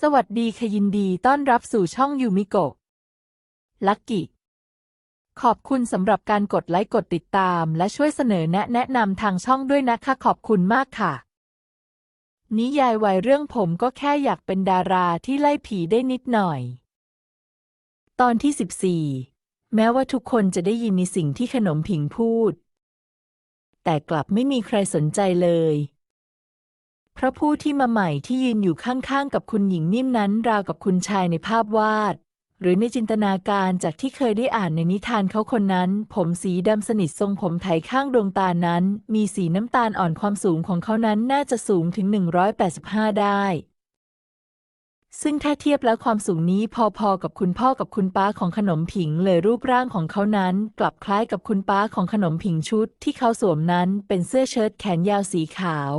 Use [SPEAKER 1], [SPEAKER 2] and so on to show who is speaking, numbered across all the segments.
[SPEAKER 1] สวัสดีค่ะยินดีต้อนรับสู่ช่องยูมิโกะลักกิขอบคุณสำหรับการกดไลค์กดติดตาม และช่วยเสนอแนะแนะนำทางช่องด้วยนะคะขอบคุณมากค่ะ นิยายวัยเรื่องผมก็แค่อยากเป็นดาราที่ไล่ผีได้นิดหน่อย ตอนที่ 14 แม้ว่าทุกคนจะได้ยินในสิ่งที่ขนมผิงพูด แต่กลับไม่มีใครสนใจเลย พระผู้ที่มาใหม่ที่ยืนอยู่ข้างๆกับคุณหญิงนิ่มนั้นราวกับคุณชายในภาพวาด หรือในจินตนาการจากที่เคยได้อ่านในนิทานเขาคนนั้น ผมสีดำสนิททรงผมไถข้างดวงตานั้น มีสีน้ำตาลอ่อนความสูงของเขานั้นน่าจะสูงถึง 185 ได้ ซึ่งถ้าเทียบแล้วความสูงนี้พอๆกับคุณพ่อกับคุณป้าของขนมผิงเลยรูปร่างของเขานั้น กลับคล้ายกับคุณป้าของขนมผิงชุดที่เขาสวมนั้นเป็นเสื้อเชิ้ตแขนยาวสีขาว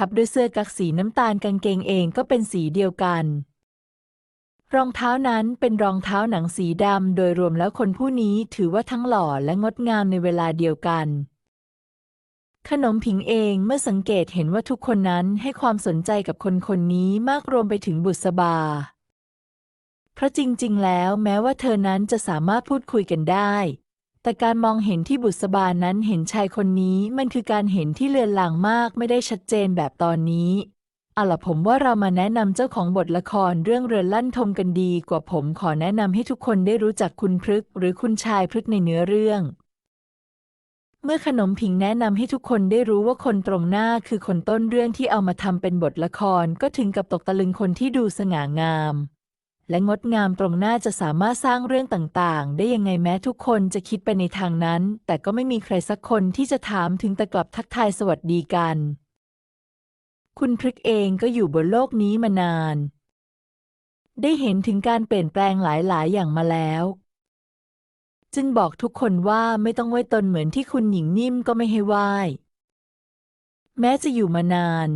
[SPEAKER 1] ทับด้วยเสื้อกั๊กสีน้ำตาลกางเกงเองก็เป็นสีเดียวกัน รองเท้านั้นเป็นรองเท้าหนังสีดำ โดยรวมแล้วคนผู้นี้ถือว่าทั้งหล่อและงดงามในเวลาเดียวกันขนมผิงเองเมื่อสังเกตเห็นว่าทุกคนนั้นให้ความสนใจกับคนคนนี้มากรวมไปถึงบุษบา เพราะจริง ๆ แล้วแม้ว่าเธอนั้นจะสามารถพูดคุยกันได้ แต่การมองเห็นที่บุษบานั้นเห็นชายคนนี้มันคือการเห็นที่เลือนลางมากไม่ได้ชัดเจนแบบตอนนี้เอาล่ะผมว่าเรามาแนะนำเจ้าของบทละครเรื่องเรือนลั่นทมกันดีกว่าผมขอแนะนำให้ทุกคนได้รู้จักคุณพฤกหรือคุณชายพฤกในเนื้อเรื่อง เมื่อขนมผิงแนะนำให้ทุกคนได้รู้ว่าคนตรงหน้าคือคนต้นเรื่องที่เอามาทำเป็นบทละครก็ถึงกับตกตะลึงคนที่ดูสง่างาม และงดงามตรงหน้าจะสามารถสร้างเรื่องต่างๆ ได้ยังไงแม้ทุกคนจะคิดไปในทางนั้น แต่ก็ไม่มีใครสักคนที่จะถามถึงแต่กลับทักทายสวัสดีกัน คุณพฤกเองก็อยู่บนโลกนี้มานาน ได้เห็นถึงการเปลี่ยนแปลงหลายๆ อย่างมาแล้ว จึงบอกทุกคนว่าไม่ต้องไหว้ตนเหมือนที่คุณหญิงนิ่มก็ไม่ให้ไหว้แม้จะอยู่มานาน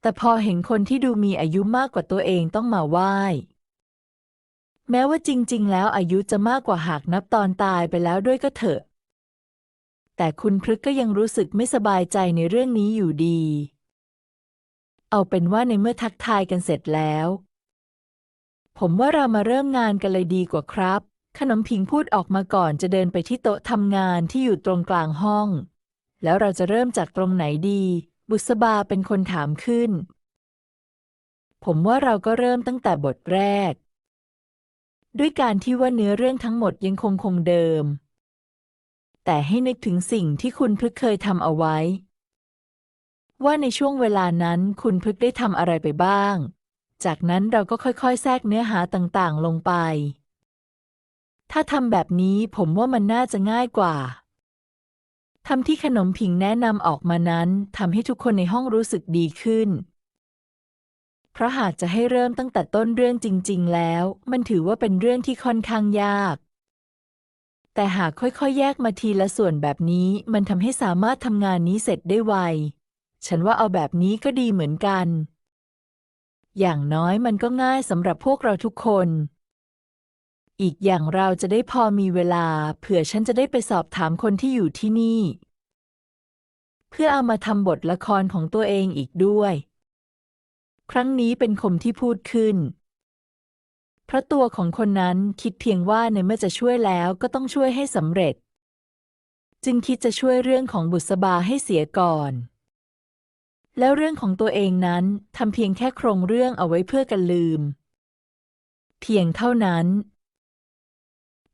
[SPEAKER 1] แต่พอเห็นคนที่ดูมีอายุมากกว่าตัวเองต้องมาไหว้ แม้ว่าจริง ๆ แล้วอายุจะมากกว่าหากนับตอนตายไปแล้วด้วยก็เถอะ แต่คุณพฤกก็ยังรู้สึกไม่สบายใจในเรื่องนี้อยู่ดี เอาเป็นว่าในเมื่อทักทายกันเสร็จแล้ว ผมว่าเรามาเริ่มงานกันเลยดีกว่าครับ ขนมผิงพูดออกมาก่อนจะเดินไปที่โต๊ะทำงานที่อยู่ตรงกลางห้อง แล้วเราจะเริ่มจากตรงไหนดี บุษบาเป็นคนถามขึ้น ผมว่าเราก็เริ่มตั้งแต่บทแรก ด้วยการที่ว่าเนื้อเรื่องทั้งหมดยังคงคงเดิม แต่ให้นึกถึงสิ่งที่คุณพฤกษเคยทำเอาไว้ ว่าในช่วงเวลานั้นคุณพฤกษได้ทำอะไรไปบ้าง จากนั้นเราก็ค่อยๆ แทรกเนื้อหาต่างๆ ลงไป ถ้าทำแบบนี้ผมว่ามันน่าจะง่ายกว่าทำที่ขนมผิงแนะนำออกมานั้นทำให้ทุกคนในห้องรู้สึกดีขึ้น เพราะหากจะให้เริ่มตั้งแต่ต้นเรื่องจริง ๆ แล้ว มันถือว่าเป็นเรื่องที่ค่อนข้างยาก แต่หากค่อยๆ แยกมาทีละส่วนแบบนี้มันทำให้สามารถทำงานนี้เสร็จได้ไว ฉันว่าเอาแบบนี้ก็ดีเหมือนกัน อย่างน้อยมันก็ง่ายสำหรับพวกเราทุกคน อีกอย่างเราจะได้พอมีเวลา เผื่อฉันจะได้ไปสอบถามคนที่อยู่ที่นี่ เพื่อเอามาทำบทละครของตัวเองอีกด้วย ครั้งนี้เป็นคมที่พูดขึ้น เพราะตัวของคนนั้นคิดเพียงว่าในเมื่อจะช่วยแล้วก็ต้องช่วยให้สำเร็จ จึงคิดจะช่วยเรื่องของบุษบาให้เสียก่อน แล้วเรื่องของตัวเองนั้นทำเพียงแค่โครงเรื่องเอาไว้เพื่อกันลืม เพียงเท่านั้น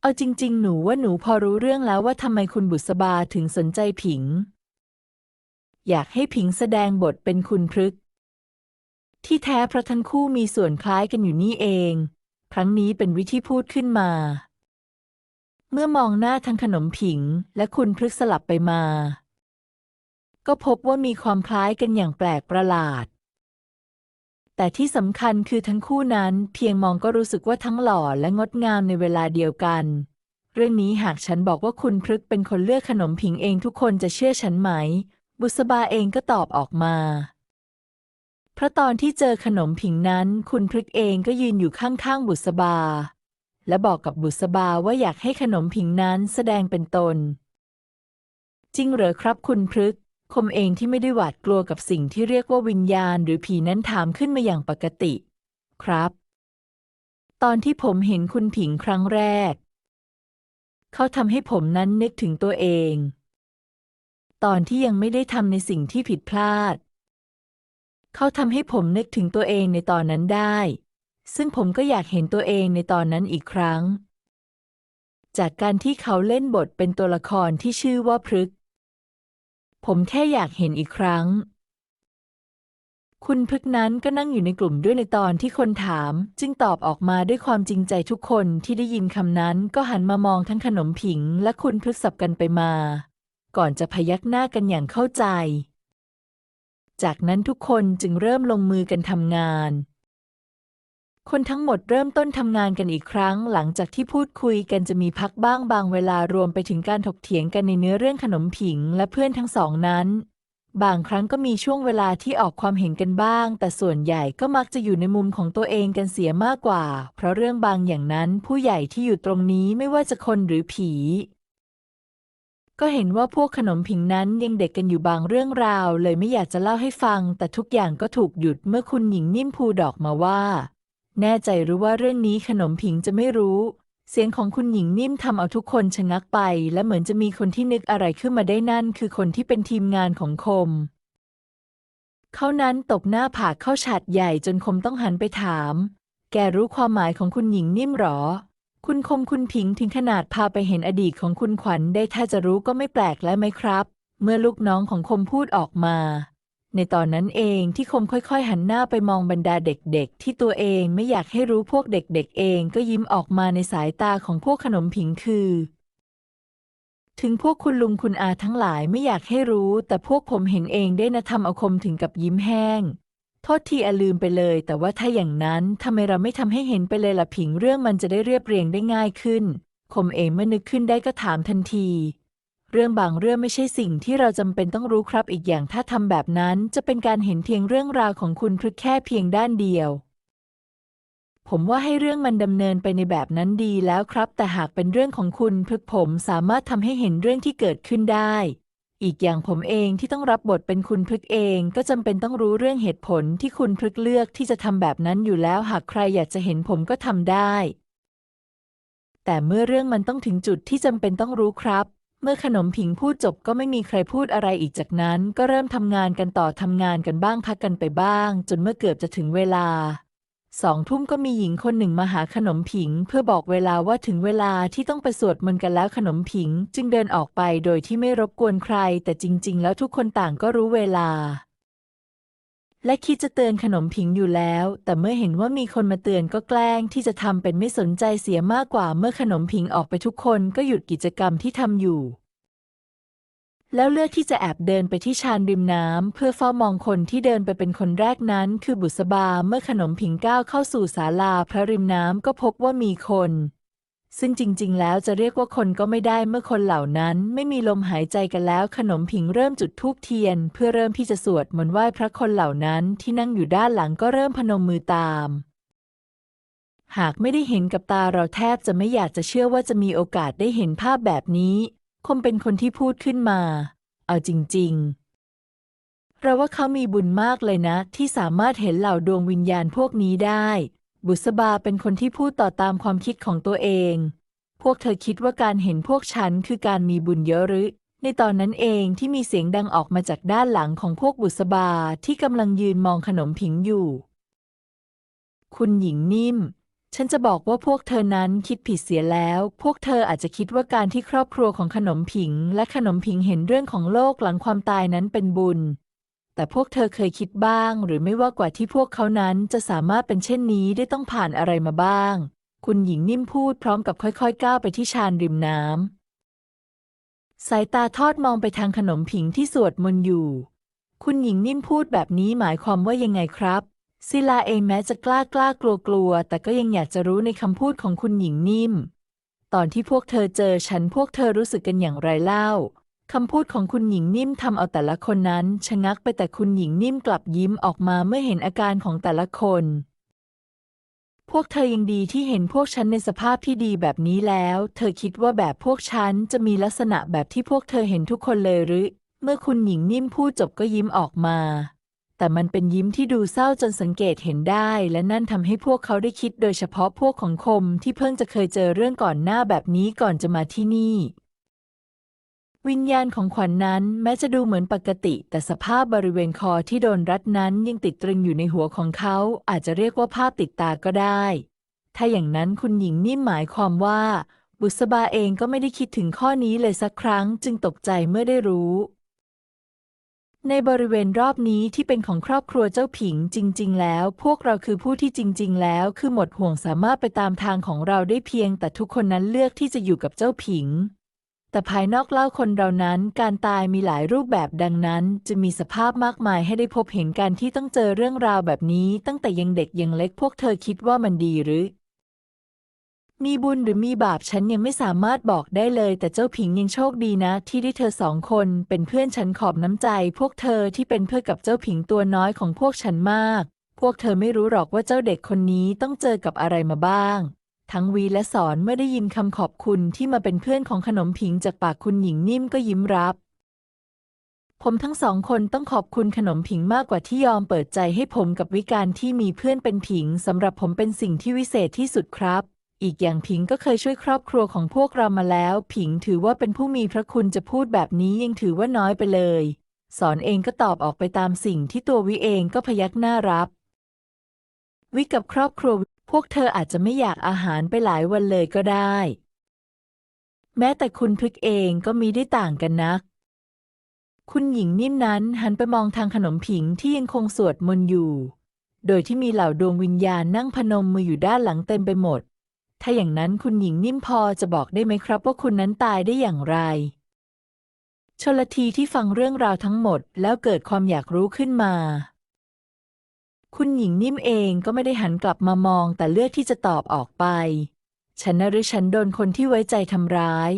[SPEAKER 1] เอาจริง ๆ หนูว่าหนูพอรู้เรื่องแล้วว่าทำไมคุณบุษบาถึงสนใจผิง อยากให้ผิงแสดงบทเป็นคุณพฤก ที่แท้เพราะทั้งคู่มีส่วนคล้ายกันอยู่นี่เอง ครั้งนี้เป็นวิธีพูดขึ้นมา เมื่อมองหน้าทั้งขนมผิงและคุณพฤกสลับไปมา ก็พบว่ามีความคล้ายกันอย่างแปลกประหลาด แต่ที่สำคัญคือทั้งคู่นั้นเพียงมองก็รู้สึกว่าทั้งหล่อและงดงามในเวลาเดียวกัน เรื่องนี้หากฉันบอกว่าคุณพฤกเป็นคนเลือกขนมผิงเองทุกคนจะเชื่อฉันไหม บุษบาเองก็ตอบออกมา ราะตอนที่เจอขนมผิงนั้น คุณพฤกเองก็ยืนอยู่ข้างๆบุษบา และบอกกับบุษบาว่าอยากให้ขนมผิงนั้นแสดงเป็นตน จริงเหรอครับคุณพฤกคมเองที่ไม่ได้หวาดกลัวกับสิ่งที่เรียกว่าวิญญาณ หรือผีนั้นถามขึ้นมาอย่างปกติ ครับ ตอนที่ผมเห็นคุณผิงครั้งแรก เขาทำให้ผมนั้นนึกถึงตัวเอง ตอนที่ยังไม่ได้ทำในสิ่งที่ผิดพลาด เขาทำให้ผมนึกถึงตัวเองในตอนนั้นได้ ซึ่งผมก็อยากเห็นตัวเองในตอนนั้นอีกครั้ง จากการที่เขาเล่นบทเป็นตัวละครที่ชื่อว่าพฤก ผมแค่อยากเห็นอีกครั้ง คุณพฤกนั้นก็นั่งอยู่ในกลุ่มด้วยในตอนที่คนถาม จึงตอบออกมาด้วยความจริงใจทุกคนที่ได้ยินคำนั้นก็หันมามองทั้งขนมผิง และคุณพฤกสับกันไปมา ก่อนจะพยักหน้ากันอย่างเข้าใจ จากนั้นทุกคนจึงเริ่มลงมือกันทำงาน คนทั้งหมดเริ่มต้นทำงานกันอีกครั้ง หลังจากที่พูดคุยกันจะมีพักบ้างบางเวลารวมไปถึงการถกเถียงกันในเนื้อเรื่องขนมผิงและเพื่อนทั้งสองนั้น บางครั้งก็มีช่วงเวลาที่ออกความเห็นกันบ้าง แต่ส่วนใหญ่ก็มักจะอยู่ในมุมของตัวเองกันเสียมากกว่า เพราะเรื่องบางอย่างนั้น ผู้ใหญ่ที่อยู่ตรงนี้ไม่ว่าจะคนหรือผี ก็เห็นว่าพวกขนมผิงนั้นยังเด็กกันอยู่บางเรื่องราว เลยไม่อยากจะเล่าให้ฟัง แต่ทุกอย่างก็ถูกหยุดเมื่อคุณหญิงนิ่มพูดออกมาว่า แน่ใจหรือว่าเรื่องนี้ขนมผิงจะไม่รู้ เสียงของคุณหญิงนิ่มทำเอาทุกคนชะงักไป และเหมือนจะมีคนที่นึกอะไรขึ้นมาได้นั่น คือคนที่เป็นทีมงานของคม เขานั้นตบหน้าผากเข้าฉาดใหญ่จนคมต้องหันไปถาม แกรู้ความหมายของคุณหญิงนิ่มหรอ คุณคมคุณผิงถึงขนาดพาไปเห็นอดีตของคุณขวัญได้ถ้าจะรู้ก็ไม่แปลกแล้วไหมครับ เมื่อลูกน้องของคมพูดออกมา ในตอนนั้นเองที่คมค่อยๆ หันหน้าไปมองบรรดาเด็กๆ ที่ตัวเองไม่อยากให้รู้พวกเด็กๆ เองก็ยิ้มออกมาในสายตาของพวกขนมผิงคือ ถึงพวกคุณลุงคุณอาทั้งหลายไม่อยากให้รู้ แต่พวกผมเห็นเองได้นะทำเอาคมถึงกับยิ้มแห้ง โทษทีอลืมไปเลย แต่ว่าถ้าอย่างนั้นทำไมเราไม่ทำให้เห็นไปเลยล่ะผิงเรื่องมันจะได้เรียบเรียงได้ง่ายขึ้น คมเองเมื่อนึกขึ้นได้ก็ถามทันที เรื่องบางเรื่องไม่ใช่สิ่งที่เราจำเป็นต้องรู้ครับอีกอย่างถ้าทำแบบนั้นจะเป็นการเห็นเพียงเรื่องราวของคุณพฤกแค่เพียงด้านเดียว ผมว่าให้เรื่องมันดำเนินไปในแบบนั้นดีแล้วครับ แต่หากเป็นเรื่องของคุณพฤกผมสามารถทำให้เห็นเรื่องที่เกิดขึ้นได้ อีกอย่างผมเองที่ต้องรับบทเป็นคุณพฤกเอง ก็จำเป็นต้องรู้เรื่องเหตุผลที่คุณพฤกเลือกที่จะทำแบบนั้นอยู่แล้วหากใครอยากจะเห็นผมก็ทำได้ แต่เมื่อเรื่องมันต้องถึงจุดที่จำเป็นต้องรู้ครับ เมื่อขนมผิงพูดจบก็ไม่มีใครพูดอะไรอีกจากนั้น ก็เริ่มทำงานกันต่อทำงานกันบ้างพักกันไปบ้าง จนเมื่อเกือบจะถึงเวลา สองทุ่มก็มีหญิงคนหนึ่งมาหาขนมผิง เพื่อบอกเวลาว่าถึงเวลาที่ต้องไปสวดมนต์กันแล้วขนมผิง จึงเดินออกไปโดยที่ไม่รบกวนใคร แต่จริง ๆ แล้วทุกคนต่างก็รู้เวลา และคิดจะเตือนขนมผิงอยู่แล้ว แต่เมื่อเห็นว่ามีคนมาเตือนก็แกล้งที่จะทำเป็นไม่สนใจเสียมากกว่าเมื่อขนมผิงออกไปทุกคนก็หยุดกิจกรรมที่ทำอยู่ แล้วเลือกที่จะแอบเดินไปที่ชานริมน้ำเพื่อเฝ้ามองคนที่เดินไปเป็นคนแรกนั้น คือบุษบาเมื่อขนมผิงก้าวเข้าสู่ศาลาพระริมน้ำก็พบว่ามีคน ซึ่งจริง ๆ แล้วจะเรียกว่าคนก็ไม่ได้เมื่อคนเหล่านั้น ไม่มีลมหายใจกันแล้ว ขนมผิงเริ่มจุดธูปเทียน เพื่อเริ่มที่จะสวดมนต์ไหว้พระคนเหล่านั้นที่นั่งอยู่ด้านหลังก็เริ่มพนมมือตามหากไม่ได้เห็นกับตาเราแทบจะไม่อยากจะเชื่อว่าจะมีโอกาสได้เห็นภาพแบบนี้ คงเป็นคนที่พูดขึ้นมา เอาจริง ๆ เราว่าเขามีบุญมากเลยนะ ที่สามารถเห็นเหล่าดวงวิญญาณพวกนี้ได้ บุษบาเป็นคนที่พูดต่อตามความคิดของตัวเอง พวกเธอคิดว่าการเห็นพวกฉันคือการมีบุญเยอะหรือ ในตอนนั้นเองที่มีเสียงดังออกมาจากด้านหลังของพวกบุษบาที่กำลังยืนมองขนมผิงอยู่ คุณหญิงนิ่ม ฉันจะบอกว่าพวกเธอนั้นคิดผิดเสียแล้ว พวกเธออาจจะคิดว่าการที่ครอบครัวของขนมผิง และขนมผิงเห็นเรื่องของโลกหลังความตายนั้นเป็นบุญ แต่พวกเธอเคยคิดบ้าง หรือไม่ว่ากว่าที่พวกเขานั้นจะสามารถเป็นเช่นนี้ได้ต้องผ่านอะไรมาบ้าง คุณหญิงนิ่มพูดพร้อมกับค่อยๆ ก้าวไปที่ชานริมน้ำสายตาทอดมองไปทางขนมผิงที่สวดมนต์อยู่ คุณหญิงนิ่มพูดแบบนี้หมายความว่ายังไงครับ ศิลาเองแม้จะกล้ากล้ากลัวกลัว แต่ก็ยังอยากจะรู้ในคำพูดของคุณหญิงนิ่ม ตอนที่พวกเธอเจอฉันพวกเธอรู้สึกกันอย่างไรเล่าคำพูดของคุณหญิงนิ่มทำเอาแต่ละคนนั้น ชะงักไปแต่คุณหญิงนิ่มกลับยิ้มออกมาเมื่อเห็นอาการของแต่ละคน พวกเธอยังดีที่เห็นพวกฉันในสภาพที่ดีแบบนี้แล้ว เธอคิดว่าแบบพวกฉันจะมีลักษณะแบบที่พวกเธอเห็นทุกคนเลยหรือ เมื่อคุณหญิงนิ่มพูดจบก็ยิ้มออกมา แต่มันเป็นยิ้มที่ดูเศร้าจนสังเกตเห็นได้ และนั่นทำให้พวกเขาได้คิดโดยเฉพาะพวกของคมที่เพิ่งจะเคยเจอเรื่องก่อนหน้าแบบนี้ก่อนจะมาที่นี่ วิญญาณของขวัญนนั้นแม้จะดูเหมือนปกติ แต่สภาพบริเวณคอที่โดนรัดนั้นยังติดตรึงอยู่ในหัวของเขา อาจจะเรียกว่าภาพติดตาก็ได้ ถ้าอย่างนั้นคุณหญิงนิ่มหมายความว่า บุษบาเองก็ไม่ได้คิดถึงข้อนี้เลยสักครั้ง จึงตกใจเมื่อได้รู้ ในบริเวณรอบนี้ที่เป็นของครอบครัวเจ้าผิงจริง ๆ แล้ว พวกเราคือผู้ที่จริง ๆ แล้ว คือหมดห่วงสามารถไปตามทางของเราได้เพียง แต่ทุกคนนั้นเลือกที่จะอยู่กับเจ้าผิง แต่ภายนอกเล่าคนเรานั้น การตายมีหลายรูปแบบดังนั้น จะมีสภาพมากมายให้ได้พบเห็นการที่ต้องเจอเรื่องราวแบบนี้ ตั้งแต่ยังเด็กยังเล็กพวกเธอคิดว่ามันดีหรือ มีบุญหรือมีบาปฉันยังไม่สามารถบอกได้เลย แต่เจ้าผิงยังโชคดีนะ ที่ได้เธอสองคนเป็นเพื่อนฉันขอบน้ำใจ พวกเธอที่เป็นเพื่อกับเจ้าผิงตัวน้อยของพวกฉันมาก พวกเธอไม่รู้หรอกว่าเจ้าเด็กคนนี้ต้องเจอกับอะไรมาบ้าง ทั้งวีและสอนเมื่อได้ยินคำขอบคุณที่มาเป็นเพื่อนของขนมผิงจากปากคุณหญิงนิ่มก็ยิ้มรับผมทั้งสองคนต้องขอบคุณขนมผิงมากกว่าที่ยอมเปิดใจให้ผมกับวิการที่มีเพื่อนเป็นผิงสำหรับผมเป็นสิ่งที่วิเศษที่สุดครับ อีกอย่างผิงก็เคยช่วยครอบครัวของพวกเรามาแล้ว ผิงถือว่าเป็นผู้มีพระคุณจะพูดแบบนี้ยังถือว่าน้อยไปเลย สอนเองก็ตอบออกไปตามสิ่งที่ตัววิเองก็พยักหน้ารับ วิกับครอบครัว พวกเธออาจจะไม่อยากอาหารไปหลายวันเลยก็ได้ แม้แต่คุณพฤกเองก็มีได้ต่างกันนัก คุณหญิงนิ่มนั้นหันไปมองทางขนมผิงที่ยังคงสวดมนต์อยู่ โดยที่มีเหล่าดวงวิญญาณนั่งพนมมืออยู่ด้านหลังเต็มไปหมด ถ้าอย่างนั้นคุณหญิงนิ่มพอจะบอกได้ไหมครับว่าคุณนั้นตายได้อย่างไร ชลทีที่ฟังเรื่องราวทั้งหมดแล้วเกิดความอยากรู้ขึ้นมา คุณหญิงนิ่มเองก็ไม่ได้หันกลับมามองแต่เลือกที่จะตอบออกไป ฉันนะหรือฉันโดนคนที่ไว้ใจทำร้าย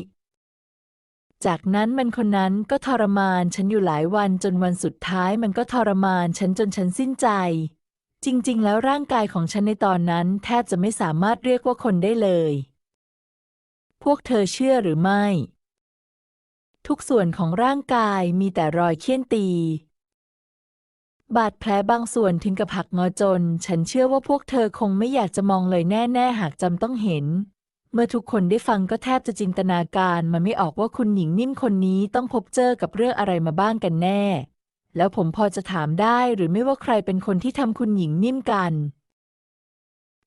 [SPEAKER 1] จากนั้นมันคนนั้นก็ทรมานฉันอยู่หลายวันจนวันสุดท้ายมันก็ทรมานฉันจนฉันสิ้นใจ จริง ๆ แล้วร่างกายของฉันในตอนนั้นแทบจะไม่สามารถเรียกว่าคนได้เลย พวกเธอเชื่อหรือไม่ ทุกส่วนของร่างกายมีแต่รอยเคี่ยนตี บาดแผลบางส่วนถึงกับหักงอจน ฉันเชื่อว่าพวกเธอคงไม่อยากจะมองเลยแน่ ๆ หากจำต้องเห็น เมื่อทุกคนได้ฟังก็แทบจะจินตนาการมันไม่ออกว่าคุณหญิงนิ่มคนนี้ต้องพบเจอกับเรื่องอะไรมาบ้างกันแน่ แล้วผมพอจะถามได้หรือไม่ว่าใครเป็นคนที่ทำคุณหญิงนิ่มกัน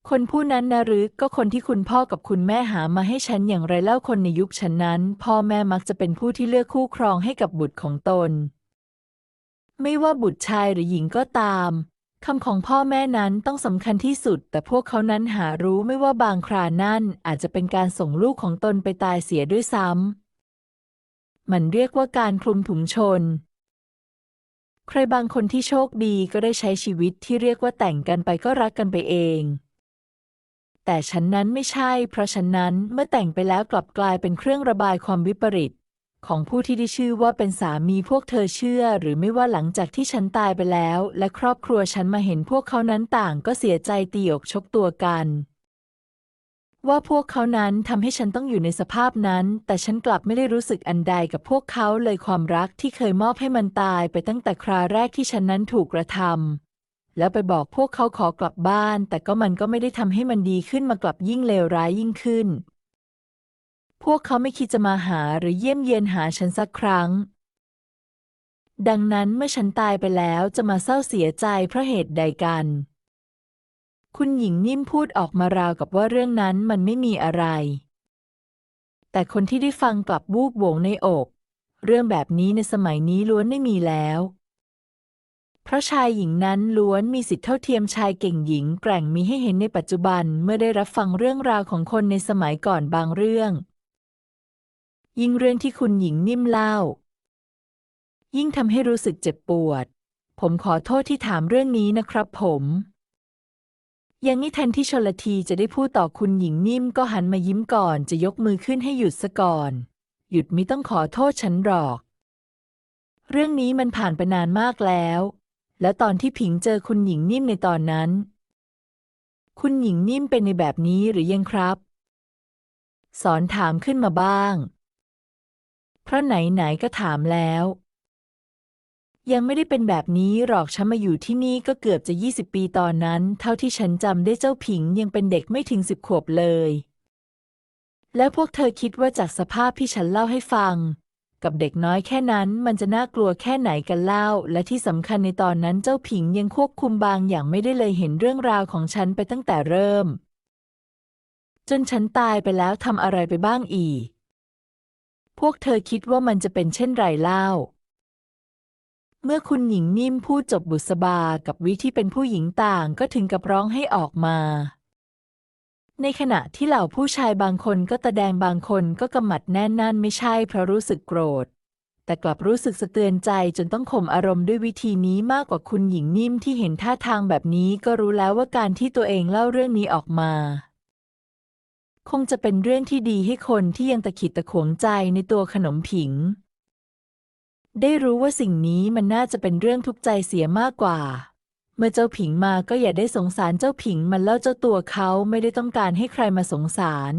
[SPEAKER 1] คนผู้นั้นนะหรือก็คนที่คุณพ่อกับคุณแม่หามาให้ฉันอย่างไรเล่าคนในยุคฉันนั้น พ่อแม่มักจะเป็นผู้ที่เลือกคู่ครองให้กับบุตรของตน ไม่ว่าบุตรชายหรือหญิงก็ตามคำของพ่อแม่นั้นต้องสำคัญที่สุด แต่พวกเขานั้นหารู้ไม่ว่าบางครานั่นอาจจะเป็นการส่งลูกของตนไปตายเสียด้วยซ้ำมันเรียกว่าการคลุมถุงชน ใครบางคนที่โชคดีก็ได้ใช้ชีวิตที่เรียกว่าแต่งกันไปก็รักกันไปเอง แต่ฉันนั้นไม่ใช่ เพราะฉันนั้นเมื่อแต่งไปแล้วกลับกลายเป็นเครื่องระบายความวิปริต ของผู้ที่ได้ชื่อว่าเป็นสามีพวกเธอเชื่อ หรือไม่ว่าหลังจากที่ฉันตายไปแล้ว และครอบครัวฉันมาเห็นพวกเขานั้นต่างก็เสียใจตีอกชกตัวกัน ว่าพวกเขานั้นทำให้ฉันต้องอยู่ในสภาพนั้น แต่ฉันกลับไม่ได้รู้สึกอันใดกับพวกเขาเลยความรักที่เคยมอบให้มันตายไปตั้งแต่คราแรกที่ฉันนั้นถูกกระทำแล้วไปบอกพวกเขาขอกลับบ้าน แต่ก็มันก็ไม่ได้ทำให้มันดีขึ้นมากลับยิ่งเลวร้ายยิ่งขึ้น พวกเขาไม่คิดจะมาหาหรือเยี่ยมเยียนหาฉันสักครั้ง ดังนั้นเมื่อฉันตายไปแล้วจะมาเศร้าเสียใจเพราะเหตุใดกัน คุณหญิงนิ่มพูดออกมาราวกับว่าเรื่องนั้นมันไม่มีอะไร แต่คนที่ได้ฟังกลับวูบโหวงในอก เรื่องแบบนี้ในสมัยนี้ล้วนไม่มีแล้ว เพราะชายหญิงนั้นล้วนมีสิทธิเท่าเทียมชายเก่งหญิงแกร่งมีให้เห็นในปัจจุบันเมื่อได้รับฟังเรื่องราวของคนในสมัยก่อนบางเรื่อง ยิ่งเรื่องที่คุณหญิงนิ่มเล่า ยิ่งทำให้รู้สึกเจ็บปวด ผมขอโทษที่ถามเรื่องนี้นะครับผม ยังไม่ทันที่ชลทีจะได้พูดต่อคุณหญิงนิ่มก็หันมายิ้มก่อนจะยกมือขึ้นให้หยุดซะก่อน หยุดไมิต้องขอโทษฉันหรอก เรื่องนี้มันผ่านไปนานมากแล้ว แล้วตอนที่ผิงเจอคุณหญิงนิ่มในตอนนั้น คุณหญิงนิ่มเป็นในแบบนี้หรือยังครับ สอนถามขึ้นมาบ้าง เพราะไหนๆก็ถามแล้ว ยังไม่ได้เป็นแบบนี้หรอกฉันมาอยู่ที่นี่ก็เกือบจะ 20 ปีตอนนั้น เท่าที่ฉันจำได้เจ้าผิงยังเป็นเด็กไม่ถึงสิบขวบเลย แล้วพวกเธอคิดว่าจากสภาพที่ฉันเล่าให้ฟัง กับเด็กน้อยแค่นั้นมันจะน่ากลัวแค่ไหนกันเล่า และที่สำคัญในตอนนั้นเจ้าผิงยังควบคุมบางอย่างไม่ได้เลยเห็นเรื่องราวของฉันไปตั้งแต่เริ่ม จนฉันตายไปแล้วทำอะไรไปบ้างอีก พวกเธอคิดว่ามันจะเป็นเช่นไรเล่า เมื่อคุณหญิงนิ่มพูดจบบุษบากับวิที่เป็นผู้หญิงต่างก็ถึงกับร้องให้ออกมา ในขณะที่เหล่าผู้ชายบางคนก็ตะแดงบางคนก็กำหมัดแน่นนั่นไม่ใช่เพราะรู้สึกโกรธ แต่กลับรู้สึกสะเตือนใจจนต้องข่มอารมณ์ด้วยวิธีนี้มากกว่าคุณหญิงนิ่มที่เห็นท่าทางแบบนี้ก็รู้แล้วว่าการที่ตัวเองเล่าเรื่องนี้ออกมาคงจะเป็นเรื่องที่ดีให้คนที่ยังตะขิดตะขวงใจในตัวขนมผิง ได้รู้ว่าสิ่งนี้มันน่าจะเป็นเรื่องทุกข์ใจเสียมากกว่า เมื่อเจ้าผิงมาก็อย่าได้สงสารเจ้าผิงมันเล่าเจ้าตัวเขาไม่ได้ต้องการให้ใครมาสงสาร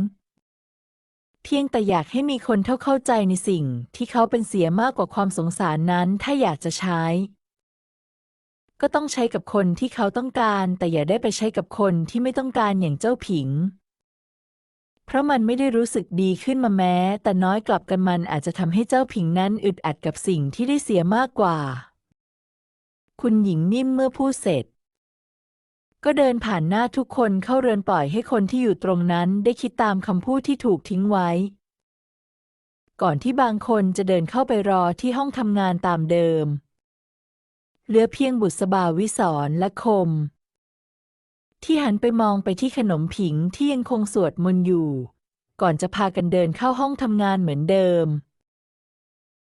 [SPEAKER 1] เพียงแต่อยากให้มีคนเท่าเข้าใจในสิ่งที่เขาเป็นเสียมากกว่าความสงสารนั้นถ้าอยากจะใช้ ก็ต้องใช้กับคนที่เขาต้องการ แต่อย่าได้ไปใช้กับคนที่ไม่ต้องการอย่างเจ้าผิง เพราะมันไม่ได้รู้สึกดีขึ้นมาแม้ แต่น้อยกลับกันมันอาจจะทำให้เจ้าผิงนั้นอึดอัดกับสิ่งที่ได้เสียมากกว่า คุณหญิงนิ่มเมื่อพูดเสร็จ ก็เดินผ่านหน้าทุกคนเข้าเรือนปล่อยให้คนที่อยู่ตรงนั้นได้คิดตามคำพูดที่ถูกทิ้งไว้ ก่อนที่บางคนจะเดินเข้าไปรอที่ห้องทำงานตามเดิม เหลือเพียงบุษบาวิสรและคม ที่หันไปมองไปที่ขนมผิงที่ยังคงสวดมนต์อยู่ ก่อนจะพากันเดินเข้าห้องทำงานเหมือนเดิม